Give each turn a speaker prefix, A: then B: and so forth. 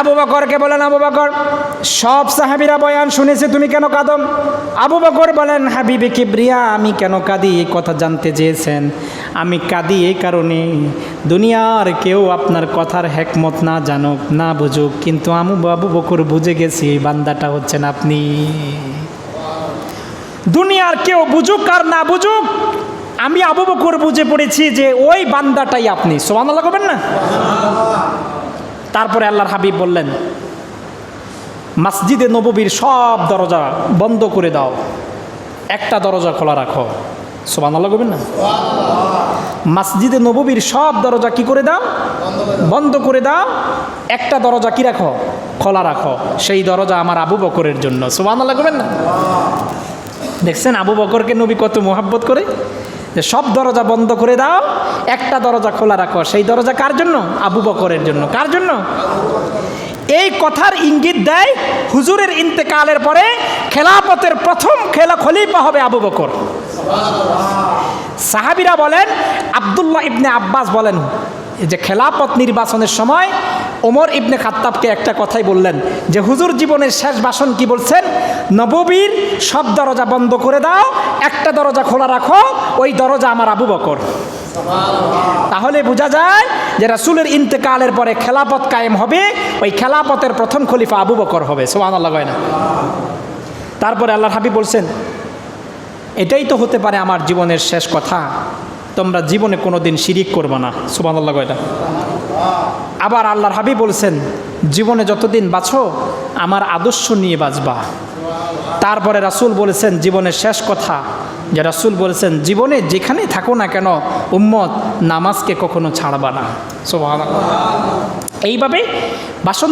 A: আবু বকরকে বলেন, আবু বকর, সব সাহাবিরা বয়ান শুনেছে, তুমি কেন কাঁদম আবু বকর বলেন, হাবিবে কিবরিয়া, আমি কেন কাঁদি? এই কথা জানতে চেয়েছেন। আমি কাঁদি এই কারণে। দুনিয়ার কেউ আপনার কথার হেকমত না জানুক, না বুঝুক, কিন্তু আমি, আবু বকর বুঝে গেছি, এই বান্দাটা হচ্ছেন আপনি। দুনিয়ার কেউ বুঝুক আর না বুঝুক, আমি আবু বকর বুঝে পড়েছি যে ওই বান্দাটাই আপনি। সোমান করবেন না? তারপরে আল্লাহর হাবিব বললেন, মসজিদে নববীর সব দরজা বন্ধ করে দাও। একটা দরজা খোলা রাখো। সোমান আল্লাহ করবেন না? মসজিদে নববীর সব দরজা কি করে দাও? বন্ধ করে দাও। একটা দরজা কি রাখো? খোলা রাখো। সেই দরজা আমার আবু বকরের জন্য। সোমান আল্লাহ করবেন না? দেখছেন আবু বকরকে নবী কত মোহাব্বত করে? যে সব দরজা বন্ধ করে দাও, একটা দরজা খোলা রাখো। সেই দরজা কার জন্য? আবু বকরের জন্য। কার জন্য? এই কথার ইঙ্গিত দেয় হুজুরের ইন্তেকালের পরে খেলাপথের প্রথম খেলা খলিফা হবে আবু বকর। সাহাবিরা বলেন, আবদুল্লাহ ইবনে আব্বাস বলেন যে খেলাপথ নির্বাচনের সময় ওমর ইবনে খাত্তাবকে একটা কথাই বললেন যে, হুজুর জীবনের শেষ ভাষণ কি বলছেন? নববীর সব দরজা বন্ধ করে দাও, একটা দরজা খোলা রাখো, ওই দরজা আমার আবু বকর। তাহলে বোঝা যায় যে, রাসুলের ইন্তেকালের পরে খেলাপথ কায়েম হবে, ওই খেলাপথের প্রথম খলিফা আবু বকর হবে। সোহান আল্লাহ না? তারপরে আল্লাহর হাবিব বলছেন, এটাই তো হতে পারে আমার জীবনের শেষ কথা। তোমরা জীবনে কোনো দিন শিরিক করবে না। সুবান আল্লাহ গয়টা আবার আল্লাহর হাবিব বলছেন, জীবনে যতদিন বাঁচো, আমার আদর্শ নিয়ে বাঁচবা। তারপরে রাসূল বলেছেন, জীবনের শেষ কথা। যে রাসূল বলেছেন, জীবনে যেখানে থাকো না কেন, উম্মত নামাজকে কখনো ছাড়বা না। সুবহানাল্লাহ। এইভাবে বাসন